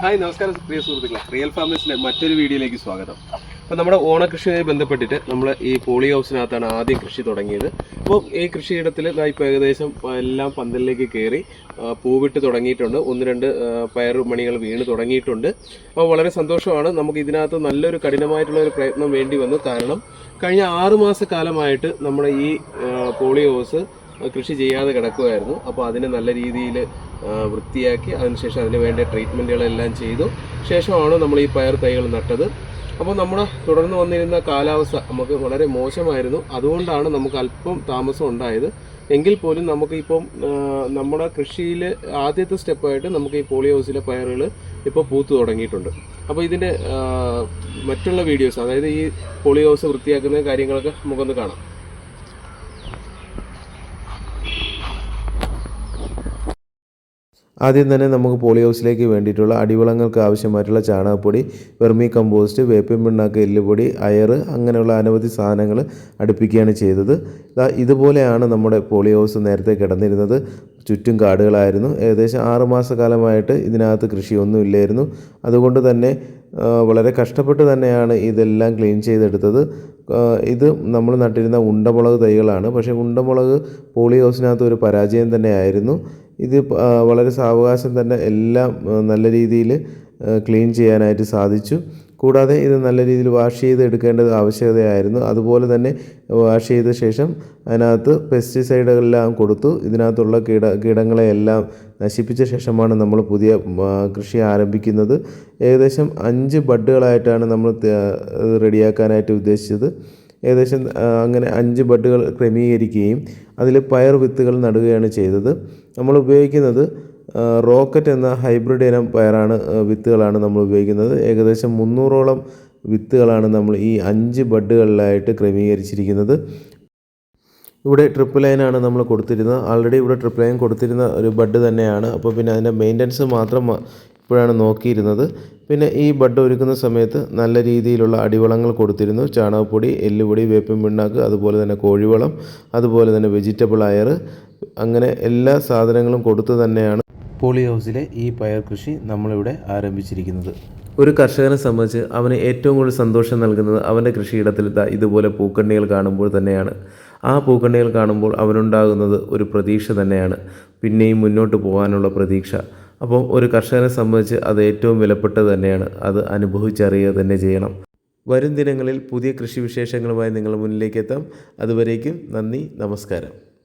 Hi നമസ്കാരം പ്രിയ സുഹൃത്തുക്കളെ. Real ഫാമേഴ്സിന്റെ മറ്റൊരു വീഡിയോയിലേക്ക് സ്വാഗതം. അപ്പോൾ നമ്മുടെ ഓണകൃഷിയുമായി ബന്ധപ്പെട്ടിട്ട് നമ്മൾ ഈ പോളി ഹൗസിനകത്താണ് ആദ്യം കൃഷി തുടങ്ങിയത്. അപ്പോൾ ഈ കൃഷിയിടത്തിൽ ഇപ്പോൾ ഏകദേശം എല്ലാം പന്തലിലേക്ക് കയറി പൂവിട്ട് തുടങ്ങിയിട്ടുണ്ട്. ഒന്ന് രണ്ട് പയർ മണികൾ വീണ് തുടങ്ങിയിട്ടുണ്ട്. അപ്പോൾ വളരെ സന്തോഷമാണ്. നമുക്ക് ഇതിനകത്ത് നല്ലൊരു കഠിനമായിട്ടുള്ള ഒരു പ്രയത്നം വേണ്ടി വന്നു. കാരണം കഴിഞ്ഞ ആറുമാസ കാലമായിട്ട് നമ്മുടെ ഈ പോളി ഹൗസ് കൃഷി ചെയ്യാതെ കിടക്കുമായിരുന്നു അപ്പോൾ അതിനെ നല്ല രീതിയിൽ വൃത്തിയാക്കി അതിനുശേഷം അതിന് വേണ്ട ട്രീറ്റ്മെന്റുകളെല്ലാം ചെയ്തു. ശേഷമാണ് നമ്മൾ ഈ പയർ തൈകൾ നട്ടത്. അപ്പോൾ നമ്മൾ തുടർന്ന് വന്നിരുന്ന കാലാവസ്ഥ നമുക്ക് വളരെ മോശമായിരുന്നു. അതുകൊണ്ടാണ് നമുക്ക് അല്പം താമസം ഉണ്ടായത്. എങ്കിൽ പോലും നമുക്കിപ്പം നമ്മുടെ കൃഷിയിൽ ആദ്യത്തെ സ്റ്റെപ്പായിട്ട് നമുക്ക് ഈ പോളി ഹൗസിലെ പയറുകൾ ഇപ്പോൾ പൂത്തു തുടങ്ങിയിട്ടുണ്ട്. അപ്പോൾ ഇതിന്റെ മറ്റുള്ള വീഡിയോസ് അതായത് ഈ പോളി ഹൗസ് വൃത്തിയാക്കുന്ന കാര്യങ്ങളൊക്കെ നമുക്കൊന്ന് കാണാം. ആദ്യം തന്നെ നമുക്ക് പോളി ഹൗസിലേക്ക് വേണ്ടിയിട്ടുള്ള അടിവളങ്ങൾക്ക് ആവശ്യമായിട്ടുള്ള ചാണകപ്പൊടി വെർമി കമ്പോസ്റ്റ് വേപ്പിൻ പിണ്ണാക്ക് എല്ലുപൊടി അയർ അങ്ങനെയുള്ള അനവധി സാധനങ്ങൾ അടുപ്പിക്കുകയാണ് ചെയ്തത്. ഇതുപോലെയാണ് നമ്മുടെ പോളി ഹൗസ് നേരത്തെ കിടന്നിരുന്നത്. ചുറ്റും കാടുകളായിരുന്നു. ഏകദേശം ആറുമാസ മാസക്കാലമായിട്ട് ഇതിനകത്ത് കൃഷിയൊന്നും ഇല്ലായിരുന്നു. അതുകൊണ്ട് തന്നെ വളരെ കഷ്ടപ്പെട്ട് തന്നെയാണ് ഇതെല്ലാം ക്ലീൻ ചെയ്തെടുത്തത്. ഇത് നമ്മൾ നട്ടിരുന്ന ഉണ്ടമുളക് തൈകളാണ്. പക്ഷേ ഉണ്ടമുളക് പോളി ഹൗസിനകത്ത് ഒരു പരാജയം തന്നെയായിരുന്നു ഇത് വളരെ സാവകാശം തന്നെ എല്ലാം നല്ല രീതിയിൽ ക്ലീൻ ചെയ്യാനായിട്ട് സാധിച്ചു. കൂടാതെ ഇത് നല്ല രീതിയിൽ വാഷ് ചെയ്ത് എടുക്കേണ്ടത് ആവശ്യകതയായിരുന്നു. അതുപോലെ തന്നെ വാഷ് ചെയ്ത ശേഷം അതിനകത്ത് പെസ്റ്റിസൈഡുകളെല്ലാം കൊടുത്തു. ഇതിനകത്തുള്ള കീട കീടങ്ങളെയെല്ലാം നശിപ്പിച്ച ശേഷമാണ് നമ്മൾ പുതിയ കൃഷി ആരംഭിക്കുന്നത്. ഏകദേശം അഞ്ച് ബഡ്ഡുകളായിട്ടാണ് നമ്മൾ റെഡിയാക്കാനായിട്ട് ഉദ്ദേശിച്ചത്. ഏകദേശം അങ്ങനെ അഞ്ച് ബഡുകൾ ക്രമീകരിക്കുകയും അതിൽ പയർ വിത്തുകൾ നടുകയാണ് ചെയ്തത്. നമ്മൾ ഉപയോഗിക്കുന്നത് റോക്കറ്റ് എന്ന ഹൈബ്രിഡ് ഇനം പയറാണ് വിത്തുകളാണ് നമ്മൾ ഉപയോഗിക്കുന്നത്. ഏകദേശം മുന്നൂറോളം വിത്തുകളാണ് നമ്മൾ ഈ അഞ്ച് ബഡുകളിലായിട്ട് ക്രമീകരിച്ചിരിക്കുന്നത്. ഇവിടെ ട്രിപ്പ് ലൈനാണ് നമ്മൾ കൊടുത്തിരുന്നത്. ആൾറെഡി ഇവിടെ ട്രിപ്പ് ലൈൻ കൊടുത്തിരുന്ന ഒരു ബഡ് തന്നെയാണ്. അപ്പോൾ പിന്നെ അതിന്റെ മെയിന്റനൻസ് മാത്രം ഇപ്പോഴാണ് നോക്കിയിരുന്നത്. പിന്നെ ഈ ബഡ് ഒരുക്കുന്ന സമയത്ത് നല്ല രീതിയിലുള്ള അടിവളങ്ങൾ കൊടുത്തിരുന്നു. ചാണകപ്പൊടി എല്ലുപൊടി വേപ്പിൻ പിണ്ണാക്ക് അതുപോലെ തന്നെ കോഴിവളം അതുപോലെ തന്നെ വെജിറ്റബിൾ അയർ അങ്ങനെ എല്ലാ സാധനങ്ങളും കൊടുത്തു തന്നെയാണ് പോളി ഹൗസിലെ ഈ പയർ കൃഷി നമ്മളിവിടെ ആരംഭിച്ചിരിക്കുന്നത്. ഒരു കർഷകനെ സംബന്ധിച്ച് അവന് ഏറ്റവും കൂടുതൽ സന്തോഷം നൽകുന്നത് അവന്റെ കൃഷിയിടത്തിൽ ഇതുപോലെ പൂക്കണ്ണികൾ കാണുമ്പോൾ തന്നെയാണ്. ആ പൂക്കണ്ണികൾ കാണുമ്പോൾ അവനുണ്ടാകുന്നത് ഒരു പ്രതീക്ഷ തന്നെയാണ്. പിന്നെയും മുന്നോട്ട് പോകാനുള്ള പ്രതീക്ഷ. അപ്പോൾ ഒരു കർഷകനെ സംബന്ധിച്ച് അത് ഏറ്റവും വിലപ്പെട്ടത് തന്നെയാണ്. അത് അനുഭവിച്ചറിയുക തന്നെ ചെയ്യണം. വരും ദിനങ്ങളിൽ പുതിയ കൃഷി വിശേഷങ്ങളുമായി നിങ്ങളുടെ മുന്നിലേക്ക് എത്താം. അതുവരേക്കും നന്ദി നമസ്കാരം.